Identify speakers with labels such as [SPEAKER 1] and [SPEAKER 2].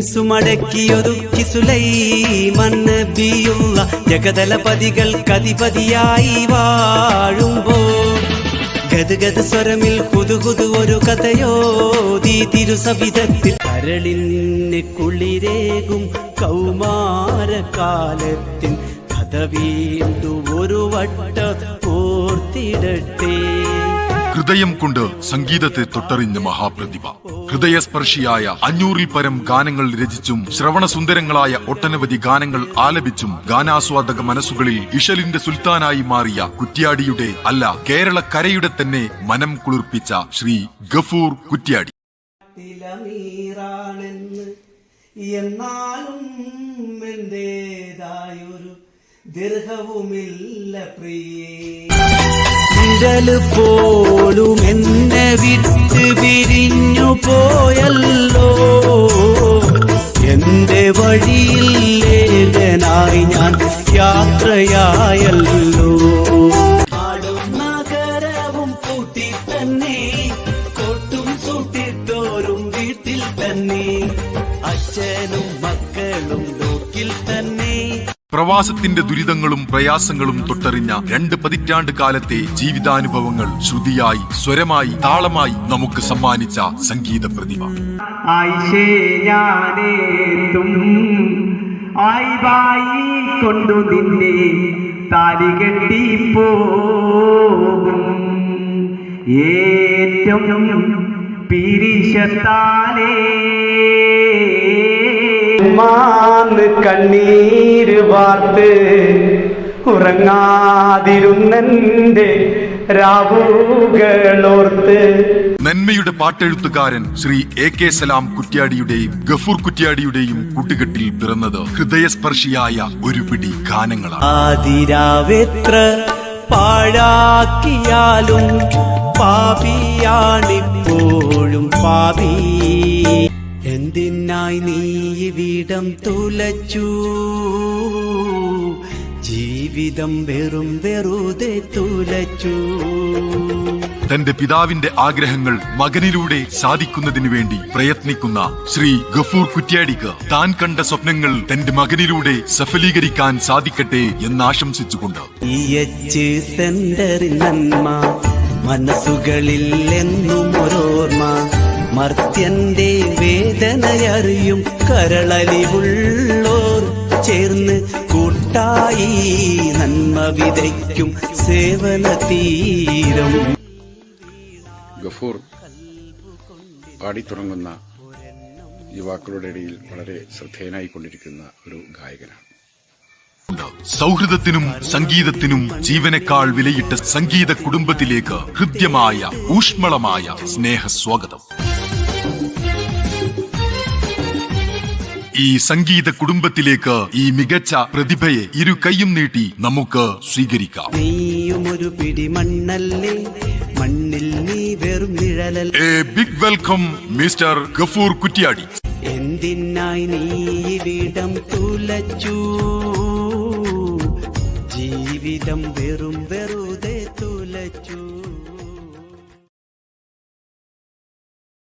[SPEAKER 1] മിൻസുമടക്കിയൊതുക്കി സുലൈമൻ നബിയുള്ള ജഗതലപതികൾ കതിപതിയായി വാഴുമ്പോ ഗദ്ഗദ സ്വരമിൽ കുതുകുതു ഒരു കഥയോതി തിരുസവിധത്തിൽ കരളിന് കുളിരേകും കൗമാരകാലത്തിൻ കഥ വീണ്ടും ഒരു വട്ട ഓർത്തിടട്ടെ.
[SPEAKER 2] ഹൃദയം കൊണ്ട് സംഗീതത്തെ തൊട്ടറിഞ്ഞ മഹാപ്രതിഭ. ഹൃദയസ്പർശിയായ അഞ്ഞൂറിൽ പരം ഗാനങ്ങൾ രചിച്ചും ശ്രവണസുന്ദരങ്ങളായ ഒട്ടനവധി ഗാനങ്ങൾ ആലപിച്ചും ഗാനാസ്വാദക മനസ്സുകളിൽ ഇഷലിന്റെ സുൽത്താനായി മാറിയ കുറ്റ്യാടിയുടെ അല്ല കേരളക്കരയുടെ തന്നെ മനം കുളിർപ്പിച്ച ശ്രീ ഗഫൂർ കുറ്റ്യാടി.
[SPEAKER 1] എന്നാലും എന്റേതായൊരു ദീർഘവുമില്ല പ്രിയേ. വിരൽ പോലും എന്നെ വിട്ട് പിരിഞ്ഞു പോയല്ലോ. എന്റെ വഴിയിൽ ലേഖനായി ഞാൻ യാത്രയായല്ലോ ും. തന്നെ. അച്ഛനും
[SPEAKER 2] പ്രവാസത്തിന്റെ ദുരിതങ്ങളും പ്രയാസങ്ങളും തൊട്ടറിഞ്ഞ രണ്ട് പതിറ്റാണ്ട് കാലത്തെ ജീവിതാനുഭവങ്ങൾ ശ്രുതിയായി സ്വരമായി താളമായി നമുക്ക് സമ്മാനിച്ച സംഗീത
[SPEAKER 3] പ്രതിമ. കൊണ്ടു പോകും. ഏറ്റവും പിരിശത്താലേ മാന്ന് കണ്ണീര് വാർത്ത് ഉറങ്ങാതിരുന്നെന്റെ രാവുകളോർത്ത്.
[SPEAKER 2] നന്മയുടെ പാട്ടെഴുത്തുകാരൻ ശ്രീ എ കെ സലാം കുറ്റ്യാടിയുടെയും ഗഫൂർ കുറ്റ്യാടിയുടെയും കൂട്ടുകെട്ടിൽ പിറന്നത് ഹൃദയസ്പർശിയായ ഒരു പിടി ഗാനങ്ങളാണ്.
[SPEAKER 1] ആതിരാവെത്ര പാഴാക്കിയാലും പാപിയാണിപ്പോഴും പാപി. എന്തിനായി നീ ഇവിടം തുലച്ചു? ജീവിതം വെറും വെറുതെ തുലച്ചു.
[SPEAKER 2] തന്റെ പിതാവിന്റെ ആഗ്രഹങ്ങൾ മകനിലൂടെ സാധിക്കുന്നതിനു വേണ്ടി പ്രയത്നിക്കുന്ന ശ്രീ ഗഫൂർ കുറ്റ്യാടിക്ക് താൻ കണ്ട സ്വപ്നങ്ങൾ തന്റെ മകനിലൂടെ സഫലീകരിക്കാൻ സാധിക്കട്ടെ എന്നാശംസിച്ചുകൊണ്ട്
[SPEAKER 1] ആശംസിച്ചുകൊണ്ട്. സെന്ററിൽ നന്മ മനസ്സുകളിൽ എന്നും ഒരോർമ്മ മർത്യന്റെ വേദനയറിയും കരളലിവുള്ളോർ ചേർന്ന് കൂട്ടായി നന്മ വിതയ്ക്കും സേവന തീരം.
[SPEAKER 4] ഗഫൂർ പാടിത്തുടങ്ങുന്ന യുവാക്കളുടെ ഇടയിൽ വളരെ ശ്രദ്ധേയനായിക്കൊണ്ടിരിക്കുന്ന ഒരു ഗായകനാണ്.
[SPEAKER 2] സൗഹൃദത്തിനും സംഗീതത്തിനും ജീവനേക്കാൾ വിലയിട്ട സംഗീത കുടുംബത്തിലേക്ക് ഹൃദ്യമായ ഊഷ്മളമായ സ്നേഹസ്വാഗതം. ഈ സംഗീത കുടുംബത്തിലേക്ക് ഈ മികച്ച പ്രതിഭയെ ഇരു കൈയും നീട്ടി നമുക്ക് സ്വീകരിക്കാം.
[SPEAKER 1] നീയും ഒരു പിടി മണ്ണല്ലേ? മണ്ണിൽ നീ വെറും നിഴലല്ല?
[SPEAKER 2] A big welcome mister Gafoor Kuttiyadi.
[SPEAKER 1] എന്തിനായി നീ ഇവിടം തുലച്ചു? ജീവിതം വെറും വെറുതെ തുലച്ചു.